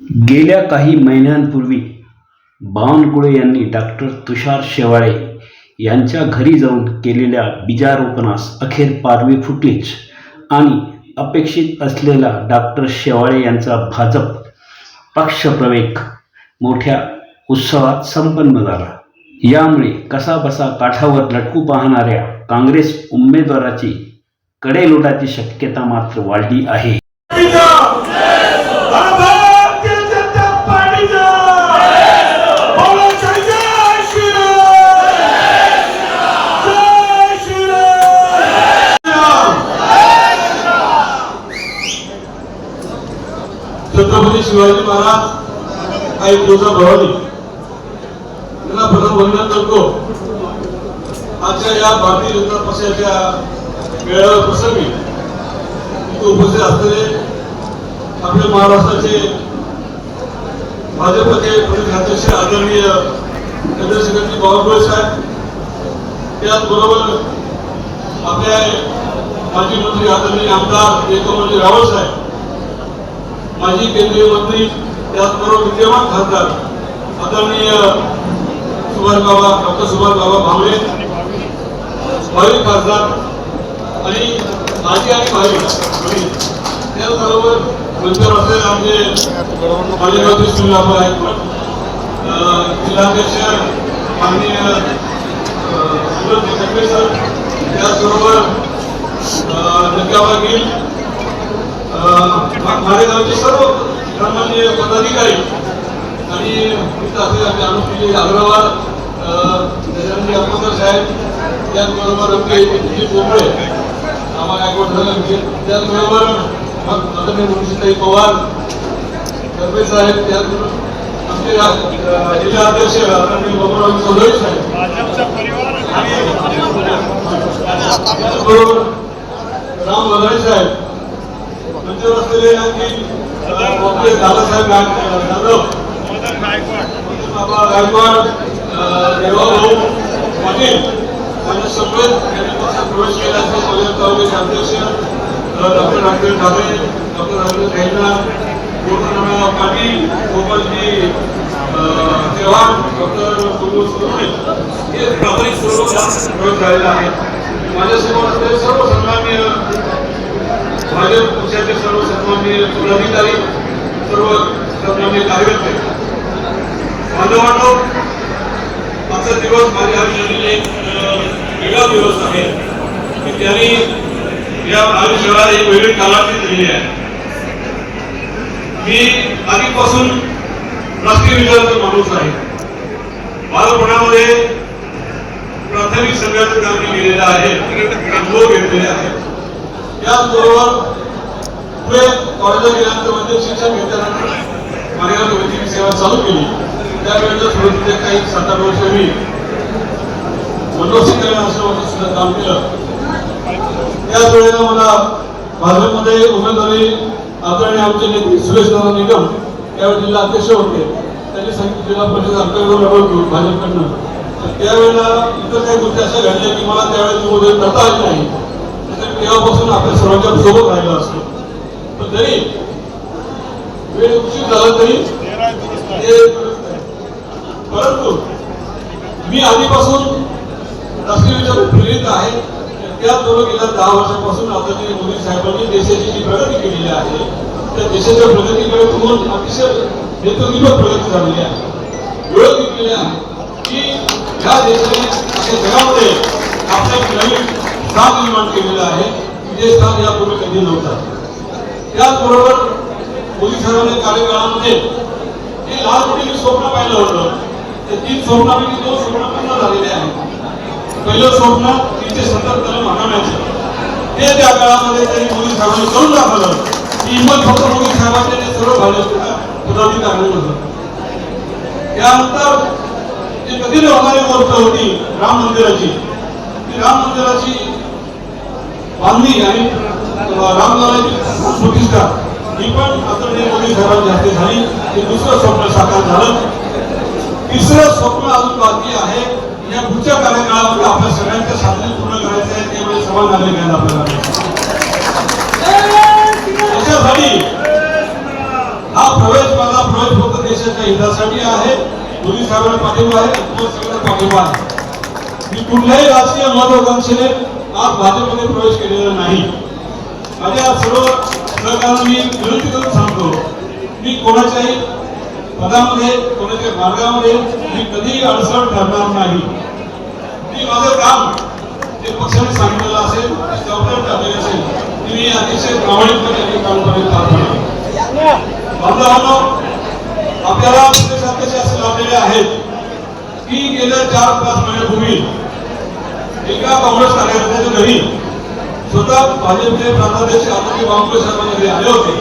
गेल्या काही महिन्यांपूर्वी बावनकुळे यांनी डॉक्टर तुषार शेवाळे यांच्या घरी जाऊन केलेल्या बीजारोपणास अखेर पारवी फुटलीच आणि अपेक्षित असलेला डॉक्टर शेवाळे यांचा भाजप पक्षप्रवेश मोठ्या उत्सवात संपन्न झाला. यामुळे कसाबसा काठावर लटकू पाहणाऱ्या काँग्रेस उमेदवाराची कडेलोटाची शक्यता मात्र वाढली आहे. छत्रपती शिवाजी महाराज आई तुझा भवानी. त्यांना प्रथम वंदन करतो. आजच्या या भारतीय जनता पक्षाच्या मेळाव्या प्रसंगी इथे उपस्थित असलेले आपले महाराष्ट्राचे भाजपचे प्रदेश अध्यक्ष आदरणीय चंद्रशेखरजी बावनकुळे साहेब. त्याचबरोबर आपल्या माजी मंत्री आदरणीय आमदार एकमंत्री रावळ साहेब. माजी केंद्रीय मंत्री त्याचबरोबर विद्यमान खासदार आदरणीय सुभाष बाबा डॉक्टर सुभाष बाबा भावले भावी खासदार आणि माजी आणि भावी म्हणजे त्याचबरोबर मंचावर असलेले आमचे माजी मंत्री सुनील आहेत. जिल्हाध्यक्ष माननीय सुरज सर त्याचबरोबर अं, नक्काबा गिल सर्व सन्मान्य पदाधिकारी आणि इथं असलेले आमचे अनुप्रिय अग्रवाल अं, गजानन साहेब त्याचबरोबर आमचे दिलीप बोबळे आम्हाला त्याचबरोबर मग आदरणीय मुनिषताई पवार कर्वे साहेब त्याचबरोबर आमचे जिल्हा अध्यक्ष जिल्हाध्यक्ष आदरणीय बाबूराव चौधरी साहेब. त्याचबरोबर राम वधारे साहेब. मंजूर असलेले आणखी दादासाहेब गाय- जाधव बाबा गायकवाड देवाभाऊ पाटील यांना सगळे यांनी पक्षात प्रवेश केला असेल कल्याण तालुक्याचे अध्यक्ष doctor Ramdev Thakre doctor Ramdev Khaina Purnarao Patil Gopalji Chavan doctor Kulu Sone हे प्राथमिक स्वरूपात प्रयोग झालेला आहे माझ्यासमोर असलेले सर्व सन्माननीय भाजप पक्षाचे सर्व सन्मान्य पदाधिकारी सर्व सन्मान्य कार्यकर्ते. बांधवांनो आजचा दिवस माझ्या आयुष्यातील एक वेगळा दिवस आहे. की त्यांनी या आयुष्याला एक वेगळी कालावधी दिलेली आहे. मी आधीपासून राष्ट्रीय विचाराचा माणूस आहे. बालपणामध्ये प्राथमिक संघाचं काम केलेलं आहे अनुभव घेतलेले आहे याचबरोबर पुढे कॉलेजला गेल्यानंतर म्हणजे शिक्षण घेतल्यानंतर मालेगाव वैद्यकीय सेवा चालू केली. त्यावेळेला सुरुवातीचे काही सात आठ वर्ष मी मनोसिंग आश्रमाचं सुद्धा काम केलं. त्याच वेळेला मला भाजपमध्ये उमेदवारी आदरणीय आमचे नेते सुरेश दादा निगम त्यावेळी जिल्हा अध्यक्ष होते. त्यांनी सांगितलं जिल्हा परिषद अंतर्गत लढवतो भाजपकडनं. त्यावेळेला इतर काही गोष्टी अशा घडल्या की मला त्यावेळेस उमेदवारी करता आली नाही. तेव्हापासून आपल्या सर्वांच्या सोबत राहिला असतो. पण तरी वेळ उशीर झाला तरी परंतु मी आधीपासून राष्ट्रीय विचार प्रेरित आहे. त्याचबरोबर गेल्या दहा वर्षापासून आदरणीय मोदी साहेबांनी देशाची जी प्रगती केलेली आहे त्या देशाच्या प्रगतीकडे बघून अतिशय नेतृत्व प्रगती झालेली आहे. ओळख घेतलेली आहे की ह्या देशाने आपल्या जगामध्ये आपल्या एक नवीन स्थान निर्माण केलेलं आहे जे स्थान यापूर्वी कधी नव्हतं. त्याचबरोबर मोदी साहेबांच्या कार्यकाळामध्ये जे लाल मोठीने स्वप्न पाहिलं होतं. ते तीन स्वप्नापैकी दोन स्वप्न पूर्ण झालेले आहेत. पहिलं स्वप्न तीनशे सत्तर कलम हटवण्याचं ते त्या काळामध्ये त्यांनी मोदी साहेबांनी करून दाखवलं. की हिंमत फक्त मोदी साहेबांनी ते सर्व भाजपच्या पदाधिकारी होतं. त्यानंतर जी कधी न होणारी गोष्ट होती राम मंदिराची ती राम मंदिराची बांधणी आणि रामलालाची प्रतिष्ठा ही पण आदरणीय मोदी साहेबांच्या हस्ते झाली. हे दुसरं स्वप्न साकार झालं. तिसरं स्वप्न अजून बाकी आहे. या पुढच्या कार्यकाळामध्ये आपल्या सगळ्यांच्या साधने पूर्ण करायचे आहे. त्यामुळे समान नागरिक आहेत आपल्याला. त्याच्यासाठी हा प्रवेश माझा प्रवेश फक्त देशाच्या हितासाठी आहे. मोदी साहेबांना पाठिंबा आहे. पाठिंबा आहे. मी कुठल्याही राजकीय महत्वाकांक्षेने आज भाजपमध्ये प्रवेश केलेला नाही. माझ्या सर्व सहकारांना मी विनंती करून सांगतो मी कोणाच्याही पदामध्ये कोणाच्या मार्गामध्ये मी कधीही अडसर ठरणार नाही. मी माझं काम जे पक्षाने सांगितलेलं असेल ते जबाबदारी टाकलेली असेल ते मी अतिशय प्रामाणिकपणे आणि कामपणे पार पाडेन बांधवांनो आपल्याला प्रदेशाध्यक्ष असे लाभलेले आहेत की गेल्या चार पाच महिन्यापूर्वी एका काँग्रेस कार्यकर्त्याच्या घरी स्वतः भाजपचे प्रांताध्यक्ष आदरणीय बावनकुळे साहेबांच्या घरी आले होते.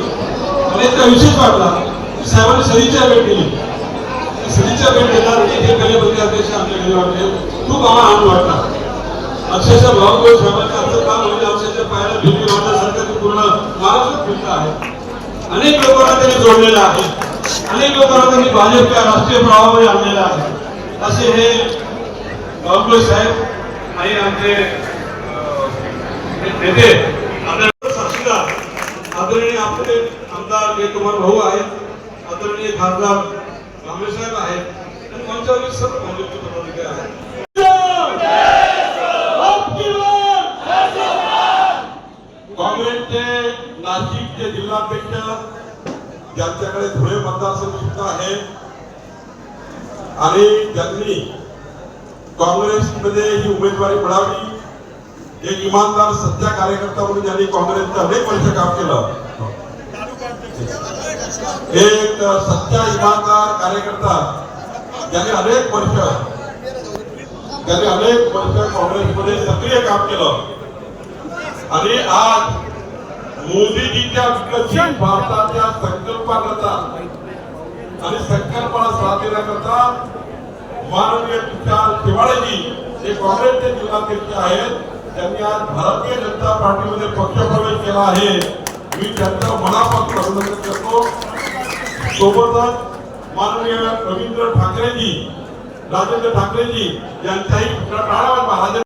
आणि इतका विशेष वाटला की साहेबांनी सरीच्या भेट दिली. ती भेट देणार एक गलीमध्ये अध्यक्ष आमच्या घरी वाटले. खूप आम्हाला आनंद वाटला. अक्षरशः बावनकुळे साहेबांचं असं काम म्हणजे अक्षरशः पाहायला भीती वाटण्यासारखं ते पूर्ण महाराष्ट्रात फिरत आहे. अनेक लोकांना त्यांनी जोडलेलं आहे. अनेक लोकांना त्यांनी भाजपच्या राष्ट्रीय प्रवाहामध्ये आणलेलं आहे. असे हे बावनकुळे साहेब आणि आमचे नेते साक्षीदार आदरणीय आपले आमदार जयकुमार भाऊ आहेत आदरणीय खासदार कांबळे साहेब आहेत आणि मंचावरील सर्व भाजपचे पदाधिकारी आहेत. काँग्रेसचे नाशिकचे जिल्हाध्यक्ष ज्यांच्याकडे धुळे मतदारसंघ सुद्धा आहे आणि ज्यांनी काँग्रेसमध्ये ही उमेदवारी मिळावी एक इमानदार सत्या कार्यकर्ता म्हणून ज्यांनी काँग्रेसचं अनेक वर्ष काम केलं. एक सत्या इमानदार कार्यकर्ता ज्याने अनेक वर्ष ज्याने अनेक वर्ष काँग्रेसमध्ये सक्रिय काम केलं. आणि आज मोदीजीच्या विकसित भारताच्या संकल्पाकरता आणि संकल्पाला साथ देण्याकरता माननीय तुषार शिवाळेजी हे काँग्रेसचे जिल्हाध्यक्ष आहेत त्यांनी आज भारतीय जनता पार्टीमध्ये पक्षप्रवेश केला आहे. मी त्यांचं मनापासून अभिनंदन करतो. सोबतच माननीय रवींद्र ठाकरेजी राजेंद्र ठाकरेजी यांचाही टाळा महाराज